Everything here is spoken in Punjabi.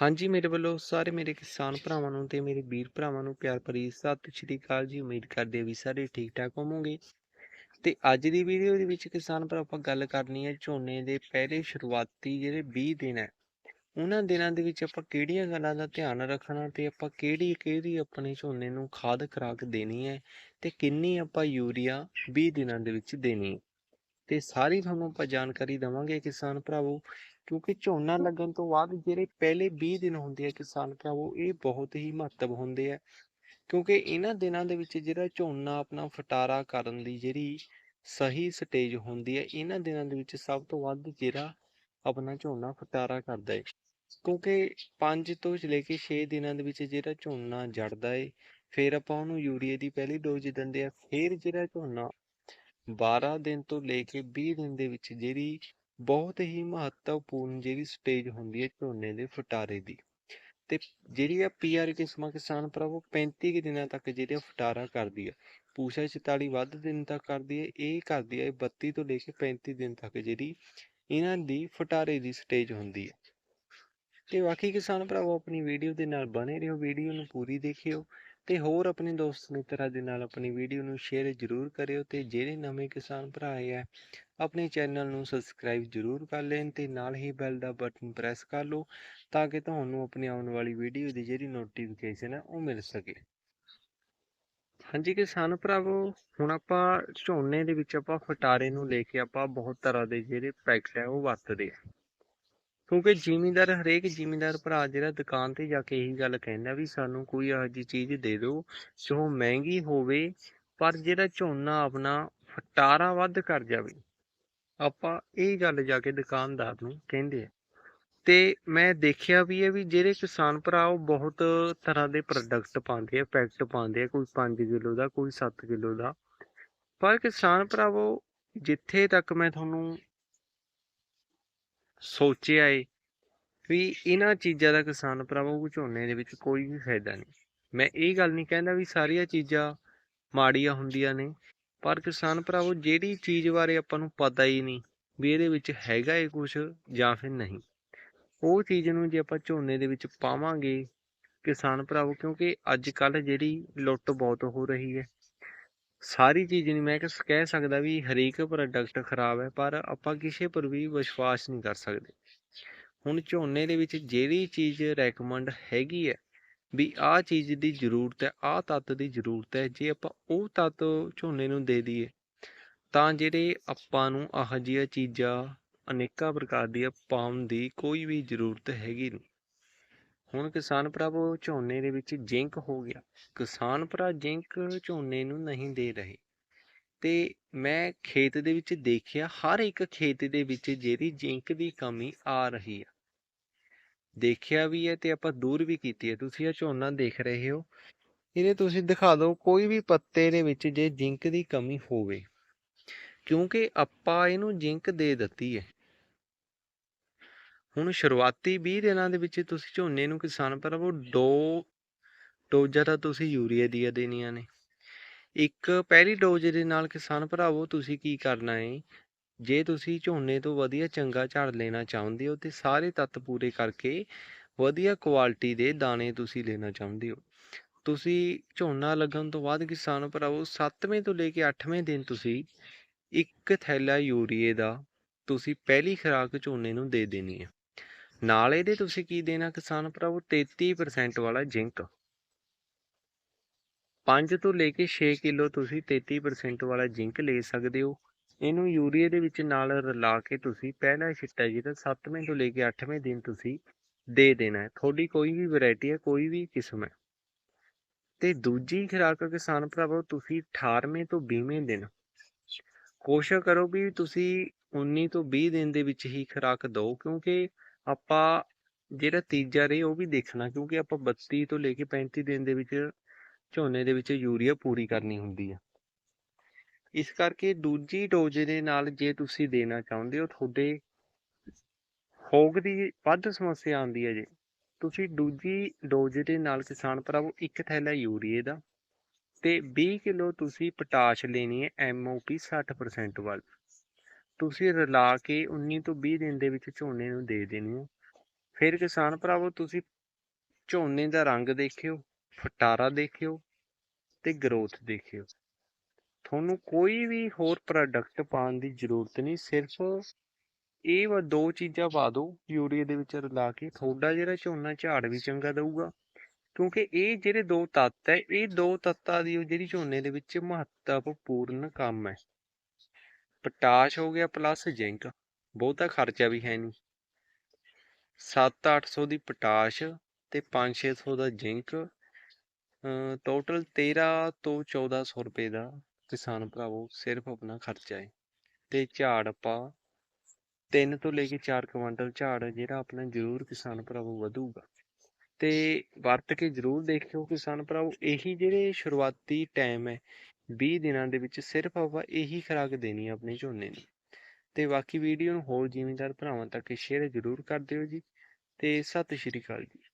ਹਾਂਜੀ, ਮੇਰੇ ਵੱਲੋਂ ਸਾਰੇ ਮੇਰੇ ਕਿਸਾਨ ਭਰਾਵਾਂ ਨੂੰ ਤੇ ਮੇਰੇ ਵੀਰ ਭਰਾਵਾਂ ਨੂੰ ਪਿਆਰ ਭਰੀ ਸਤਿ ਸ਼੍ਰੀ ਅਕਾਲ ਜੀ। ਉਮੀਦ ਕਰਦੇ ਵੀ ਸਾਰੇ ਠੀਕ ਠਾਕ ਹੋਵੋਗੇ। ਤੇ ਅੱਜ ਦੀ ਵੀਡੀਓ ਦੇ ਵਿੱਚ ਕਿਸਾਨ ਭਰਾ ਆਪਾਂ ਗੱਲ ਕਰਨੀ ਹੈ ਝੋਨੇ ਦੇ ਪਹਿਲੇ ਸ਼ੁਰੂਆਤੀ ਜਿਹੜੇ 20 ਦਿਨ ਹੈ, ਉਹਨਾਂ ਦਿਨਾਂ ਦੇ ਵਿੱਚ ਆਪਾਂ ਕਿਹੜੀਆਂ ਗੱਲਾਂ ਦਾ ਧਿਆਨ ਰੱਖਣਾ ਤੇ ਆਪਾਂ ਕਿਹੜੀ ਕਿਹੜੀ ਆਪਣੇ ਝੋਨੇ ਨੂੰ ਖਾਦ, ਖੁਰਾਕ ਦੇਣੀ ਹੈ ਤੇ ਕਿੰਨੀ ਆਪਾਂ ਯੂਰੀਆ 20 ਦਿਨਾਂ ਦੇ ਵਿੱਚ ਦੇਣੀ ਹੈ। ਤੇ ਸਾਰੀ ਤੁਹਾਨੂੰ ਆਪਾਂ ਜਾਣਕਾਰੀ ਦੇਵਾਂਗੇ ਕਿਸਾਨ ਭਰਾਵੋ। ਕਿਉਂਕਿ ਝੋਨਾ ਲੱਗਣ ਤੋਂ ਬਾਅਦ ਜਿਹੜੇ ਪਹਿਲੇ 20 ਦਿਨ ਹੁੰਦੇ ਆ ਕਿਸਾਨ ਭਰਾਵੋ, ਇਹ ਬਹੁਤ ਹੀ ਮਹੱਤਵ ਹੁੰਦੇ ਆ। ਕਿਉਂਕਿ ਇਹਨਾਂ ਦਿਨਾਂ ਦੇ ਵਿੱਚ ਜਿਹੜਾ ਝੋਨਾ ਆਪਣਾ ਫਟਾਰਾ ਕਰਨ ਦੀ ਜਿਹੜੀ ਸਹੀ ਸਟੇਜ ਹੁੰਦੀ ਹੈ ਇਹਨਾਂ ਦਿਨਾਂ ਦੇ ਵਿੱਚ ਸਭ ਤੋਂ ਵੱਧ ਜਿਹੜਾ ਆਪਣਾ ਝੋਨਾ ਫਟਾਰਾ ਕਰਦਾ ਹੈ ਕਿਉਂਕਿ 5 ਤੋਂ ਲੈ ਕੇ 6 ਦਿਨਾਂ ਦੇ ਵਿੱਚ ਜਿਹੜਾ ਝੋਨਾ ਜੜਦਾ ਏ, ਫਿਰ ਆਪਾਂ ਉਹਨੂੰ ਯੂਰੀਏ ਦੀ ਪਹਿਲੀ ਡੋਜ਼ ਦਿੰਦੇ ਆ, ਫਿਰ ਜਿਹੜਾ ਝੋਨਾ 12 ਦਿਨ ਤੋਂ ਲੈ ਕੇ 20 ਦਿਨ ਦੇ ਵਿੱਚ ਜਿਹੜੀ ਬਹੁਤ ਹੀ ਮਹੱਤਵਪੂਰਨ ਜਿਹੜੀ ਸਟੇਜ ਹੁੰਦੀ ਹੈ ਝੋਨੇ ਦੇ ਫਟਾਰੇ ਦੀ। ਤੇ ਜਿਹੜੀ ਆ ਪੀਆਰ ਕਿਸਮਾਂ ਕਿਸਾਨ ਭਰਾਵੋ 35 ਕੁ ਦਿਨਾਂ ਤੱਕ ਜਿਹੜੇ ਫਟਾਰਾ ਕਰਦੀ ਆ। ਪੂਸ਼ਾ 44 ਵੱਧ ਦਿਨ ਤੱਕ ਕਰਦੀ ਹੈ ਇਹ ਕਰਦੀ ਹੈ 32 ਤੋਂ ਲੈ ਕੇ 35 ਦਿਨ ਤੱਕ ਜਿਹੜੀ ਇਹਨਾਂ ਦੀ ਫਟਾਰੇ ਦੀ ਸਟੇਜ ਹੁੰਦੀ ਹੈ ਤੇ ਬਾਕੀ ਕਿਸਾਨ ਭਰਾਵੋ, ਆਪਣੀ ਵੀਡੀਓ ਦੇ ਨਾਲ ਬਣੇ ਰਹੋ, ਵੀਡੀਓ ਨੂੰ ਪੂਰੀ ਦੇਖਿਓ। ਤੇ ਹੋਰ ਆਪਣੇ ਦੋਸਤ ਮਿੱਤਰਾਂ ਦੇ ਨਾਲ ਆਪਣੀ ਵੀਡੀਓ ਨੂੰ ਸ਼ੇਅਰ ਜ਼ਰੂਰ ਕਰਿਓ ਤੇ ਜਿਹੜੇ ਨਵੇਂ ਕਿਸਾਨ ਭਰਾ ਹੈ ਆਪਣੇ ਚੈਨਲ ਨੂੰ ਸਬਸਕ੍ਰਾਈਬ ਜ਼ਰੂਰ ਕਰ ਲੈਣ ਤੇ ਨਾਲ ਹੀ ਬੈਲ ਦਾ ਬਟਨ ਪ੍ਰੈਸ ਕਰ ਲਓ ਤਾਂ ਕਿ ਤੁਹਾਨੂੰ ਆਪਣੀ ਆਉਣ ਵਾਲੀ ਵੀਡੀਓ ਦੀ ਜਿਹੜੀ ਨੋਟੀਫਿਕੇਸ਼ਨ ਹੈ ਉਹ ਮਿਲ ਸਕੇ। ਹਾਂਜੀ ਕਿਸਾਨ ਭਰਾਵੋ, ਹੁਣ ਆਪਾਂ ਝੋਨੇ ਦੇ ਵਿੱਚ ਆਪਾਂ ਫਟਾਰੇ ਨੂੰ ਲੈ ਕੇ ਆਪਾਂ ਬਹੁਤ ਤਰ੍ਹਾਂ ਦੇ ਜਿਹੜੇ ਪੈਕਟ ਹੈ ਉਹ ਵਰਤਦੇ ਆ। ਕਿਉਂਕਿ ਜ਼ਿਮੀਂਦਾਰ ਹਰੇਕ ਜ਼ਿਮੀਂਦਾਰ ਭਰਾ ਜਿਹੜਾ ਦੁਕਾਨ ਤੇ ਜਾ ਕੇ ਇਹੀ ਗੱਲ ਕਹਿੰਦਾ ਵੀ ਸਾਨੂੰ ਕੋਈ ਇਹੋ ਜਿਹੀ ਚੀਜ਼ ਦੇ ਦਿਓ ਜੋ ਮਹਿੰਗੀ ਹੋਵੇ, ਪਰ ਜਿਹੜਾ ਝੋਨਾ ਆਪਣਾ ਫਟਾਰਾ ਵੱਧ ਕਰ ਜਾਵੇ। ਆਪਾਂ ਇਹ ਗੱਲ ਜਾ ਕੇ ਦੁਕਾਨਦਾਰ ਨੂੰ ਕਹਿੰਦੇ ਆ। ਤੇ ਮੈਂ ਦੇਖਿਆ ਵੀ ਹੈ ਵੀ ਜਿਹੜੇ ਕਿਸਾਨ ਭਰਾ ਉਹ ਬਹੁਤ ਤਰ੍ਹਾਂ ਦੇ ਪ੍ਰੋਡਕਟ ਪਾਉਂਦੇ ਆ ਪੈਕਟ ਪਾਉਂਦੇ ਆ, ਕੋਈ 5 ਕਿਲੋ ਦਾ, ਕੋਈ 7 ਕਿਲੋ ਦਾ। ਪਰ ਕਿਸਾਨ ਭਰਾਵੋ, ਜਿੱਥੇ ਤੱਕ ਮੈਂ ਤੁਹਾਨੂੰ ਸੋਚਿਆ ਏ ਵੀ ਇਹਨਾਂ ਚੀਜ਼ਾਂ ਦਾ ਕਿਸਾਨ ਭਰਾਵੋ ਝੋਨੇ ਦੇ ਵਿੱਚ ਕੋਈ ਵੀ ਫਾਇਦਾ ਨਹੀਂ। ਮੈਂ ਇਹ ਗੱਲ ਨਹੀਂ ਕਹਿੰਦਾ ਵੀ ਸਾਰੀਆਂ ਚੀਜ਼ਾਂ ਮਾੜੀਆਂ ਹੁੰਦੀਆਂ ਨੇ, ਪਰ ਕਿਸਾਨ ਭਰਾਵੋ, ਜਿਹੜੀ ਚੀਜ਼ ਬਾਰੇ ਆਪਾਂ ਨੂੰ ਪਤਾ ਹੀ ਨਹੀਂ ਵੀ ਇਹਦੇ ਵਿੱਚ ਹੈਗਾ ਏ ਕੁਝ ਜਾਂ ਫਿਰ ਨਹੀਂ। ਉਹ ਚੀਜ਼ ਨੂੰ ਜੇ ਆਪਾਂ ਝੋਨੇ ਦੇ ਵਿੱਚ ਪਾਵਾਂਗੇ ਕਿਸਾਨ ਭਰਾਵੋ, ਕਿਉਂਕਿ ਅੱਜ ਕੱਲ ਜਿਹੜੀ ਲੁੱਟ ਬਹੁਤ ਹੋ ਰਹੀ ਹੈ ਸਾਰੀ ਚੀਜ਼ ਨਹੀਂ ਮੈਂ ਕਿਸ ਕਹਿ ਸਕਦਾ ਵੀ ਹਰੇਕ ਪ੍ਰੋਡਕਟ ਖਰਾਬ ਹੈ, ਪਰ ਆਪਾਂ ਕਿਸੇ ਪਰ ਵੀ ਵਿਸ਼ਵਾਸ ਨਹੀਂ ਕਰ ਸਕਦੇ। ਹੁਣ ਝੋਨੇ ਦੇ ਵਿੱਚ ਜਿਹੜੀ ਚੀਜ਼ ਰეკਮੈਂਡ ਹੈਗੀ ਹੈ ਵੀ ਆਹ ਚੀਜ਼ ਦੀ ਜ਼ਰੂਰਤ ਹੈ, ਆਹ ਤੱਤ ਦੀ ਜ਼ਰੂਰਤ ਹੈ, ਜੇ ਆਪਾਂ ਉਹ ਤੱਤ ਝੋਨੇ ਨੂੰ ਦੇ ਦਈਏ, ਤਾਂ ਜਿਹੜੇ ਆਪਾਂ ਨੂੰ ਆਹ ਜਿਹੀਆਂ ਚੀਜ਼ਾਂ ਅਨੇਕਾਂ ਪ੍ਰਕਾਰ ਦੀਆਂ ਪਾਉਣ ਦੀ ਕੋਈ ਵੀ ਜ਼ਰੂਰਤ ਹੈਗੀ ਨਹੀਂ। ਹੁਣ ਕਿਸਾਨ ਭਰਾਵੋ, ਝੋਨੇ ਦੇ ਵਿੱਚ ਜਿੰਕ ਹੋ ਗਿਆ। ਕਿਸਾਨ ਭਰਾ ਜਿੰਕ ਝੋਨੇ ਨੂੰ ਨਹੀਂ ਦੇ ਰਹੇ। ਤੇ ਮੈਂ ਖੇਤ ਦੇ ਵਿੱਚ ਦੇਖਿਆ, ਹਰ ਇੱਕ ਖੇਤ ਦੇ ਵਿੱਚ ਜਿਹੜੀ ਜਿੰਕ ਦੀ ਕਮੀ ਆ ਰਹੀ ਆ। ਦੇਖਿਆ ਵੀ ਹੈ ਤੇ ਆਪਾਂ ਦੂਰ ਵੀ ਕੀਤੀ ਹੈ। ਤੁਸੀਂ ਇਹ ਝੋਨਾ ਦੇਖ ਰਹੇ ਹੋ। ਇਹਦੇ ਤੁਸੀਂ ਦਿਖਾ ਦਿਓ, ਕੋਈ ਵੀ ਪੱਤੇ ਦੇ ਵਿੱਚ ਜੇ ਜਿੰਕ ਦੀ ਕਮੀ ਹੋਵੇ। ਕਿਉਂਕਿ ਆਪਾਂ ਇਹਨੂੰ ਜਿੰਕ ਦੇ ਦਿੱਤੀ ਹੈ। ਹੁਣ ਸ਼ੁਰੂਆਤੀ 20 ਦਿਨਾਂ ਦੇ ਵਿੱਚ ਤੁਸੀਂ ਝੋਨੇ ਨੂੰ ਕਿਸਾਨ ਭਰਾਵੋ ਦੋ ਡੋਜ਼ਾਂ ਤਾਂ ਤੁਸੀਂ ਯੂਰੀਆ ਦੀਆਂ ਦੇਣੀਆਂ ਨੇ। ਇੱਕ ਪਹਿਲੀ ਡੋਜ਼ ਦੇ ਨਾਲ ਕਿਸਾਨ ਭਰਾਵੋ, ਤੁਸੀਂ ਕੀ ਕਰਨਾ ਹੈ ਜੇ ਤੁਸੀਂ ਝੋਨੇ ਤੋਂ ਵਧੀਆ ਚੰਗਾ ਝਾੜ ਲੈਣਾ ਚਾਹੁੰਦੇ ਹੋ, ਤੇ ਸਾਰੇ ਤੱਤ ਪੂਰੇ ਕਰਕੇ ਵਧੀਆ ਕੁਆਲਿਟੀ ਦੇ ਦਾਣੇ ਤੁਸੀਂ ਲੈਣਾ ਚਾਹੁੰਦੇ ਹੋ। ਤੁਸੀਂ ਝੋਨਾ ਲੱਗਣ ਤੋਂ ਬਾਅਦ ਕਿਸਾਨ ਭਰਾਵੋ 7ਵੇਂ ਤੋਂ ਲੈ ਕੇ 8ਵੇਂ ਦਿਨ ਤੁਸੀਂ ਇੱਕ ਥੈਲਾ ਯੂਰੀਏ ਦਾ ਤੁਸੀਂ ਪਹਿਲੀ ਖੁਰਾਕ ਝੋਨੇ ਨੂੰ ਦੇ ਦੇਣੀ ਹੈ ਨਾਲ ਇਹਦੇ ਤੁਸੀਂ ਕੀ ਦੇਣਾ ਕਿਸਾਨ ਭਰਾਵੋ? 33% ਵਾਲਾ ਜ਼ਿੰਕ। 5 ਤੋਂ ਲੈ ਕੇ 6 ਕਿਲੋ ਤੁਸੀਂ 33% ਵਾਲਾ ਜ਼ਿੰਕ ਲੈ ਸਕਦੇ ਹੋ। ਇਹਨੂੰ ਯੂਰੀਏ ਦੇ ਵਿੱਚ ਨਾਲ ਰਲਾ ਕੇ ਤੁਸੀਂ ਪਹਿਲਾ ਛਿੱਟਾ ਜਿਹੜਾ 7ਵੇਂ ਤੋਂ ਲੈ ਕੇ 8ਵੇਂ ਦਿਨ ਤੁਸੀਂ ਦੇ ਦੇਣਾ ਹੈ। ਤੁਹਾਡੀ ਕੋਈ ਵੀ ਵੈਰਾਈਟੀ ਹੈ, ਕੋਈ ਵੀ ਕਿਸਮ ਹੈ। ਤੇ ਦੂਜੀ ਖੁਰਾਕ ਕਿਸਾਨ ਭਰਾਵੋ, ਤੁਸੀਂ 18ਵੇਂ ਤੋਂ 20ਵੇਂ ਦਿਨ। ਕੋਸ਼ਿਸ਼ ਕਰੋ ਵੀ ਤੁਸੀਂ 19 ਤੋਂ 20 ਦਿਨ ਦੇ ਵਿੱਚ ਹੀ ਖੁਰਾਕ ਦਿਓ, ਕਿਉਂਕਿ ਆਪਾਂ ਜਿਹੜਾ ਤੀਜਾ ਰੇ ਉਹ ਵੀ ਦੇਖਣਾ, ਕਿਉਂਕਿ ਆਪਾਂ 32 ਤੋਂ ਲੈ ਕੇ 35 ਦਿਨ ਦੇ ਵਿੱਚ ਝੋਨੇ ਦੇ ਵਿੱਚ ਯੂਰੀਆ ਪੂਰੀ ਕਰਨੀ ਹੁੰਦੀ ਹੈ ਇਸ ਕਰਕੇ ਦੂਜੀ ਡੋਜ਼ ਦੇ ਨਾਲ ਜੇ ਤੁਸੀਂ ਦੇਣਾ ਚਾਹੁੰਦੇ ਹੋ, ਤੁਹਾਡੇ ਫੋਗ ਦੀ ਵੱਧ ਸਮੱਸਿਆ ਆਉਂਦੀ ਹੈ ਜੇ, ਤੁਸੀਂ ਦੂਜੀ ਡੋਜ਼ ਦੇ ਨਾਲ ਕਿਸਾਨ ਭਰਾਵੋ ਇੱਕ ਥੈਲਾ ਯੂਰੀਏ ਦਾ ਤੇ 20 ਕਿਲੋ ਤੁਸੀਂ ਪੋਟਾਸ਼ ਲੈਣੀ ਹੈ ਐਮਓਪੀ 60% ਵਾਲੀ। ਤੁਸੀਂ ਰਲਾ ਕੇ 19 ਤੋਂ 20 ਦਿਨ ਦੇ ਵਿੱਚ ਝੋਨੇ ਨੂੰ ਦੇ ਦੇਣੀ ਹੋ ਫਿਰ ਕਿਸਾਨ ਭਰਾਵੋ, ਤੁਸੀਂ ਝੋਨੇ ਦਾ ਰੰਗ ਦੇਖਿਓ, ਫਟਾਰਾ ਦੇਖਿਓ ਤੇ ਗਰੋਥ ਦੇਖਿਓ। ਤੁਹਾਨੂੰ ਕੋਈ ਵੀ ਹੋਰ ਪ੍ਰੋਡਕਟ ਪਾਉਣ ਦੀ ਜ਼ਰੂਰਤ ਨਹੀਂ, ਸਿਰਫ ਇਹ ਵਾ ਦੋ ਚੀਜ਼ਾਂ ਪਾ ਦਿਓ ਯੂਰੀਆ ਦੇ ਵਿੱਚ ਰਲਾ ਕੇ ਤੁਹਾਡਾ ਜਿਹੜਾ ਝੋਨਾ ਝਾੜ ਵੀ ਚੰਗਾ ਦਊਗਾ। ਕਿਉਂਕਿ ਇਹ ਜਿਹੜੇ ਦੋ ਤੱਤ ਹੈ, ਇਹ ਦੋ ਤੱਤਾਂ ਦੀ ਜਿਹੜੀ ਝੋਨੇ ਦੇ ਵਿੱਚ ਮਹੱਤਵਪੂਰਨ ਕੰਮ ਹੈ। ਪੋਟਾਸ਼ ਹੋ ਗਿਆ ਪਲੱਸ ਜ਼ਿੰਕ ਬਹੁਤਾ ਖਰਚਾ ਵੀ ਹੈ ਨਹੀਂ। 7-800 ਦੀ ਪੋਟਾਸ਼ ਤੇ 5-600 ਦਾ ਜ਼ਿੰਕ ਟੋਟਲ 13 ਤੋਂ 1400 ਰੁਪਏ ਦਾ ਕਿਸਾਨ ਭਰਾਵੋ ਸਿਰਫ ਆਪਣਾ ਖਰਚਾ ਹੈ। ਤੇ ਝਾੜ ਆਪਾਂ 3 ਤੋਂ ਲੈ ਕੇ 4 ਕੁਇੰਟਲ ਝਾੜ ਜਿਹੜਾ ਆਪਣਾ ਜ਼ਰੂਰ ਕਿਸਾਨ ਭਰਾਵੋ ਵਧੂਗਾ। ਤੇ ਵਰਤ ਕੇ ਜ਼ਰੂਰ ਦੇਖਿਓ ਕਿਸਾਨ ਭਰਾਵੋ, ਇਹੀ ਜਿਹੜੇ ਸ਼ੁਰੂਆਤੀ ਟਾਈਮ ਹੈ 20 ਦਿਨਾਂ ਦੇ ਵਿੱਚ ਸਿਰਫ ਆਪਾਂ ਇਹੀ ਖੁਰਾਕ ਦੇਣੀ ਹੈ ਆਪਣੇ ਝੋਨੇ ਨੂੰ। ਤੇ ਬਾਕੀ ਵੀਡੀਓ ਨੂੰ ਹੋਰ ਜ਼ਿਮੀਂਦਾਰ ਭਰਾਵਾਂ ਤੱਕ ਸ਼ੇਅਰ ਜ਼ਰੂਰ ਕਰ ਦਿਓ ਜੀ। ਤੇ ਸਤਿ ਸ਼੍ਰੀ ਅਕਾਲ ਜੀ।